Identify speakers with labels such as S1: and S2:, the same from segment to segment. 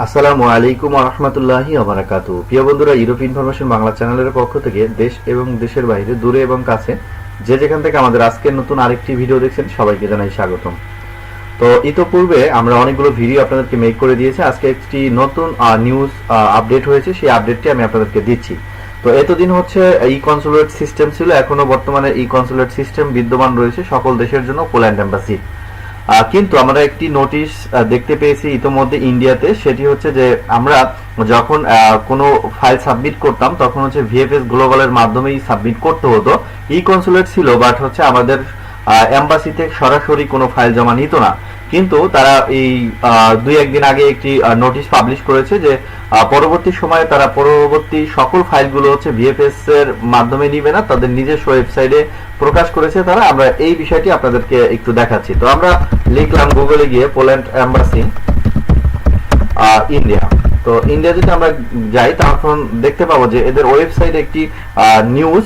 S1: আসসালামু আলাইকুম রহমতুল্লাহি আবরাকাত প্রিয় বন্ধুরা ইউরোপ ইনফরমেশন বাংলা চ্যানেলের পক্ষ থেকে দেশ এবং দেশের বাইরে, দূরে এবং কাছে, যে যেখান থেকে আমাদের আজকের নতুন আরেকটি ভিডিও দেখছেন, সবাইকে জানাই স্বাগতম। তো ইতোপূর্বে আমরা অনেকগুলো ভিডিও আপনাদেরকে মেক করে দিয়েছি। আজকে একটি নতুন নিউজ আপডেট হয়েছে। সেই আপডেটটি আমি আপনাদেরকে দিচ্ছি। তো এতদিন হচ্ছে ই কনসুলেট সিস্টেম ছিল। এখনও বর্তমানে ই কনসুলেট সিস্টেম বিদ্যমান রয়েছে সকল দেশের জন্য পোল্যান্ড এম্বাসি কিন্তু আমরা একটি নোটিশ দেখতে পেয়েছি ইতোমধ্যে ইন্ডিয়াতে সেটি হচ্ছে যে আমরা যখন কোনো ফাইল সাবমিট করতাম, তখন হচ্ছে ভিএফএস গ্লোবালের মাধ্যমেই সাবমিট করতে হতো। ই কনসুলেট ছিল বাট হচ্ছে আমাদের এম্বাসিতে সরাসরি কোনো ফাইল জমা নিত না। কিন্তু তারা এই দুই একদিন আগে একটি নোটিশ পাবলিশ করেছে যে পরবর্তী সময়ে তারা পরবর্তী সকল ফাইলগুলো হচ্ছে ভিএফএস এর মাধ্যমে নিবে না, তাদের নিজস্ব ওয়েবসাইটে প্রকাশ করেছে তারা, আমরা এই বিষয়টি আপনাদেরকে একটু দেখাচ্ছি। তো আমরা লিখলাম গুগলে গিয়ে পোল্যান্ড এম্বাসি ইন্ডিয়া তো ইন্ডিয়া যদি আমরা যাই, তখন দেখতে পাবো যে এদের ওয়েবসাইট একটি নিউজ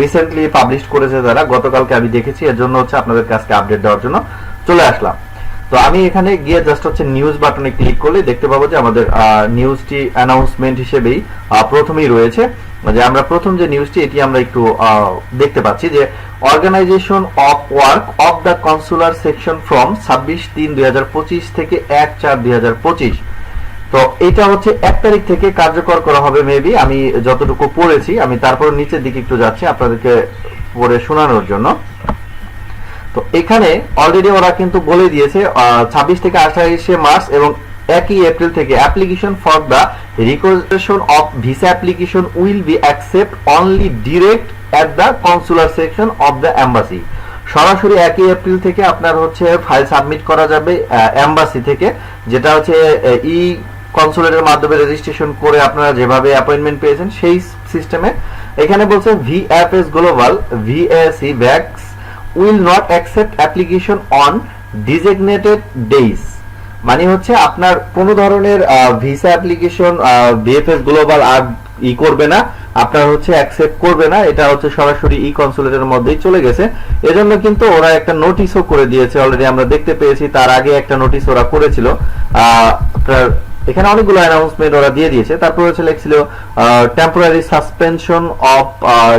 S1: রিসেন্টলি পাবলিশ করেছে তারা। গতকালকে আমি দেখেছি, এর জন্য হচ্ছে আপনাদের কাছে আপডেট দেওয়ার জন্য চলে আসলাম। তো আমি এখানে গিয়ে জাস্ট হচ্ছে নিউজ বাটনে ক্লিক করলে দেখতে পাবো যে আমাদের নিউজটি অ্যানাউন্সমেন্ট হিসেবেই প্রথমেই রয়েছে। যে আমরা প্রথম যে নিউজটি এটি আমরা একটু দেখতে পাচ্ছি যে organization of work of the consular section from ছাব্বিশ তিন দুই থেকে এক চার দুই তো এটা হচ্ছে এক তারিখ থেকে কার্যকর করা হবে মেবি আমি যতটুকু পড়েছি, আমি তারপর নিচের দিকে একটু যাচ্ছি আপনাদেরকে পড়ে শোনানোর জন্য। তো এখানে অলরেডি ওরা কিন্তু বলে দিয়েছে ছাব্বিশ থেকে আঠাইশে মার্চ এবং একই এপ্রিল থেকে application for the reception of visa application will be accept only direct at the consular section of the embassy সরাসরি একই এপ্রিল থেকে আপনার হচ্ছে ফাইল সাবমিট করা যাবে এম্বাসি থেকে, যেটা হচ্ছে ই কনসুলেটের মাধ্যমে রেজিস্ট্রেশন করে আপনারা যেভাবে অ্যাপয়েন্টমেন্ট পেয়েছেন, সেই সিস্টেমে এখানে বলছে VFS global VAC VACs will not accept application on designated days মানে হচ্ছে আপনার কোনো ধরনের ভিসা অ্যাপ্লিকেশন বিএফএস গ্লোবাল আর ই করবে না। আপনার হচ্ছে অ্যাকসেপ্ট করবে না। এটা হচ্ছে সরাসরি ই কনসুলেটের মধ্যেই চলে গেছে। এজন্য কিন্তু ওরা একটা নোটিশও করে দিয়েছে। অলরেডি আমরা দেখতে পেয়েছি, তার আগে একটা নোটিশ ওরা করেছিল। আপনার এখানে অনেকগুলো অ্যানাউন্সমেন্ট ওরা দিয়ে দিয়েছে। তারপর হচ্ছে লেখছিল temporary suspension of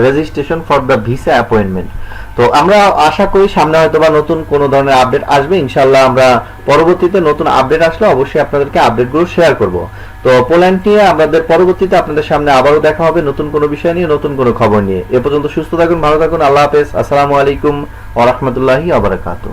S1: registration for the visa appointment তো আমরা আশা করি সামনে হয়তো বা নতুন কোনো ধরনের আপডেট আসবে। ইনশাল্লাহ আমরা পরবর্তীতে নতুন আপডেট আসলে অবশ্যই আপনাদেরকে আপডেটগুলো শেয়ার করব। তো পোল্যান্ড নিয়ে আমাদের পরবর্তীতে আপনাদের সামনে আবারও দেখা হবে নতুন কোনো বিষয় নিয়ে, নতুন কোনো খবর নিয়ে। এ পর্যন্ত সুস্থ থাকুন, ভালো থাকুন, আল্লাহ হাফেজ। আসসালামু আলাইকুম ওরহমতুল্লাহি বারাকাতুহু।